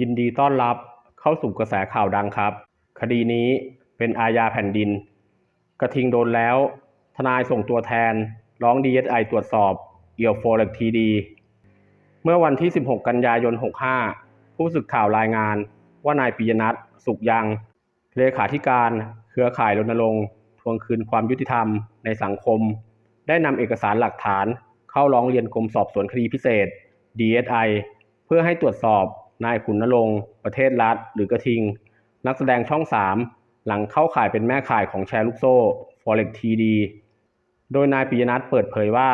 ยินดีต้อนรับเข้าสู่กระแสข่าวดังครับ คดีนี้เป็นอาญาแผ่นดิน กระทิงโดนแล้ว ทนายส่งตัวแทน ร้อง DSI ตรวจสอบเอี่ยวโฟเล็กทีดี เมื่อวันที่ 16 กันยายน 65 ผู้สึกข่าวรายงานว่านายปิยนัทสุขยัง เลขาธิการเครือข่ายรณรงค์ทวงคืนความยุติธรรมในสังคม ได้นำเอกสารหลักฐานเข้าร้องเรียนกรมสอบสวนคดีพิเศษ DSI เพื่อให้ตรวจสอบ นายขุนนรงค์ประเทศรัฐ หรือกระทิง นักแสดงช่อง 3 หลังเข้าข่ายเป็นแม่ข่ายของแชร์ลูกโซ่ Forex TD โดยนายปิยนัทเปิดเผยว่า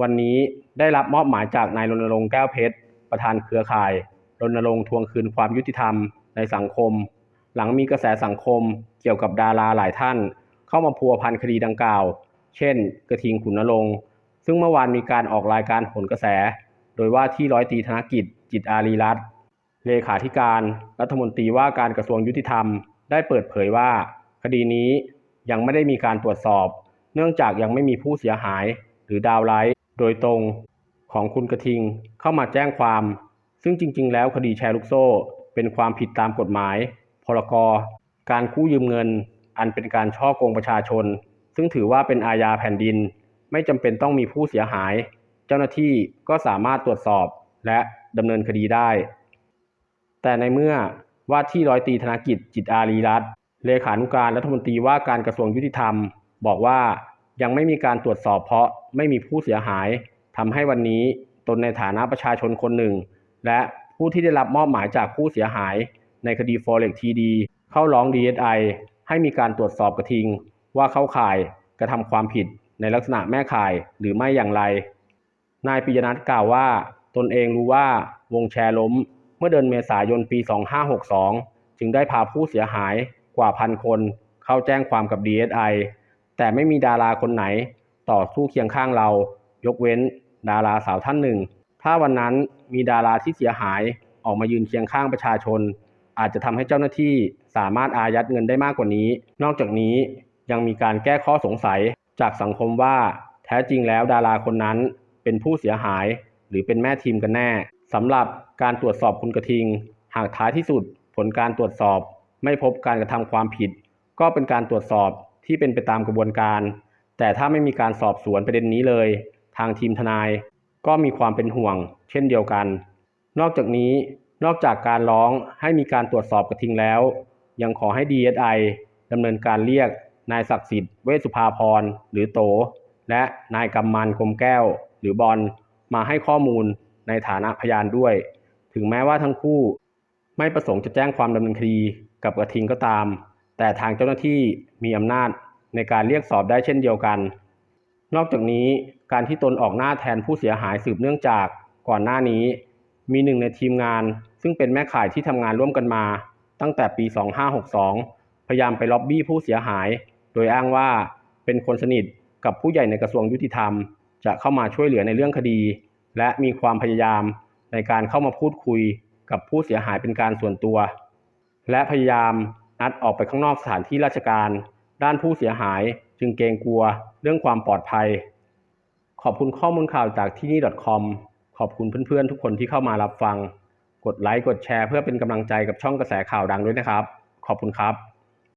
วันนี้ได้รับมอบหมายจากนายรณรงค์แก้วเพชร ประธานเครือข่ายรณรงค์ทวงคืนความยุติธรรมในสังคม หลังมีกระแสสังคมเกี่ยวกับดาราหลายท่าน เข้ามาพัวพันคดีดังกล่าว เช่น กระทิงขุนนรงค์ซึ่งเมื่อวานมีการออกรายการโหนกระแส โดยว่าที่ร้อยตรีธนกิจจิตอารีรัตน์ เลขาธิการรัฐมนตรีว่าการกระทรวงยุติธรรม ได้เปิดเผยว่า คดีนี้ยังไม่ได้มีการตรวจสอบ เนื่องจากยังไม่มีผู้เสียหายหรือดาวไลท์โดยตรงของคุณกระทิงเข้ามาแจ้งความ ซึ่งจริง ๆ แล้วคดีแชร์ลูกโซ่ เป็นความผิดตามกฎหมาย พรกการกู้ยืมเงิน อันเป็นการช่อโกงประชาชน ซึ่งถือว่าเป็นอาญาแผ่นดิน ไม่จำเป็นต้องมีผู้เสียหาย เจ้าหน้าที่ก็สามารถตรวจสอบและดำเนินคดีได้ แต่ในเมื่อว่าที่ร้อยตีธนกิจจิตอารีรัตน์เลขานุการรัฐมนตรีว่าการกระทรวงยุติธรรม บอกว่ายังไม่มีการตรวจสอบเพราะไม่มีผู้เสียหายทำให้วันนี้ตนในฐานะประชาชนคนหนึ่ง และผู้ที่ได้รับมอบหมายจากผู้เสียหาย ในคดี Forex TD เข้าร้อง DSI ให้มีการตรวจสอบกระทิง ว่าเข้าข่ายกระทำความผิดในลักษณะแม่ข่ายหรือไม่อย่างไร นายปิยนัทกล่าวว่า ตนเองรู้ว่าวงแชร์ล้ม มื่อเดือนเมษายนปี 2562 จึงได้พาผู้เสียหายกว่าพันคนเข้าแจ้งความกับ DSI แต่ไม่มีดาราคนไหนต่อสู้เคียงข้างเรา ยกเว้นดาราสาวท่านหนึ่ง ถ้าวันนั้นมีดาราที่เสียหายออกมายืนเคียงข้างประชาชน อาจจะทำให้เจ้าหน้าที่สามารถอายัดเงินได้มากกว่านี้ นอกจากนี้ยังมีการแก้ข้อสงสัยจากสังคมว่า แท้จริงแล้วดาราคนนั้นเป็นผู้เสียหายหรือเป็นแม่ทีมกันแน่ สำหรับการตรวจสอบคุณกระทิง หากท้ายที่สุดผลการตรวจสอบ ไม่พบการกระทำความผิด ก็เป็นการตรวจสอบที่เป็นไปตามกระบวนการ แต่ถ้าไม่มีการสอบสวนประเด็นนี้เลย ทางทีมทนาย ก็มีความเป็นห่วง เช่นเดียวกัน นอกจากนี้นอกจากการร้องให้มีการตรวจสอบกระทิงแล้ว ยังขอให้ DSI ดำเนินการเรียกนายศักดิ์สิทธิ์เวสุภาพรหรือโต และนายกำมันกรมแก้ว หรือบอลมาให้ข้อมูล ในฐานะพยานด้วย ถึงแม้ว่าทั้งคู่ไม่ประสงค์จะแจ้งความดำเนินคดีกับกระทิงก็ตาม แต่ทางเจ้าหน้าที่มีอำนาจในการเรียกสอบได้เช่นเดียวกัน นอกจากนี้การที่ตนออกหน้าแทนผู้เสียหายสืบเนื่องจากก่อนหน้านี้ มีหนึ่งในทีมงาน ซึ่งเป็นแม่ข่ายที่ทำงานร่วมกันมา ตั้งแต่ปี 2562 พยายามไปล็อบบี้ผู้เสียหาย โดยอ้างว่าเป็นคนสนิทกับผู้ใหญ่ในกระทรวงยุติธรรม จะเข้ามาช่วยเหลือในเรื่องคดี และมีความพยายามในการเข้ามาพูดคุยกับผู้เสียหายเป็นการส่วนตัว และพยายามนัดออกไปข้างนอกสถานที่ราชการ ด้านผู้เสียหายจึงเกรงกลัวเรื่องความปลอดภัย ขอบคุณข้อมูลข่าวจากที่นี่ .com ขอบคุณเพื่อนๆ ทุกคนที่เข้ามารับฟัง กดไลค์ กดแชร์เพื่อเป็นกำลังใจกับช่องกระแสข่าวดังด้วยนะครับ ขอบคุณครับ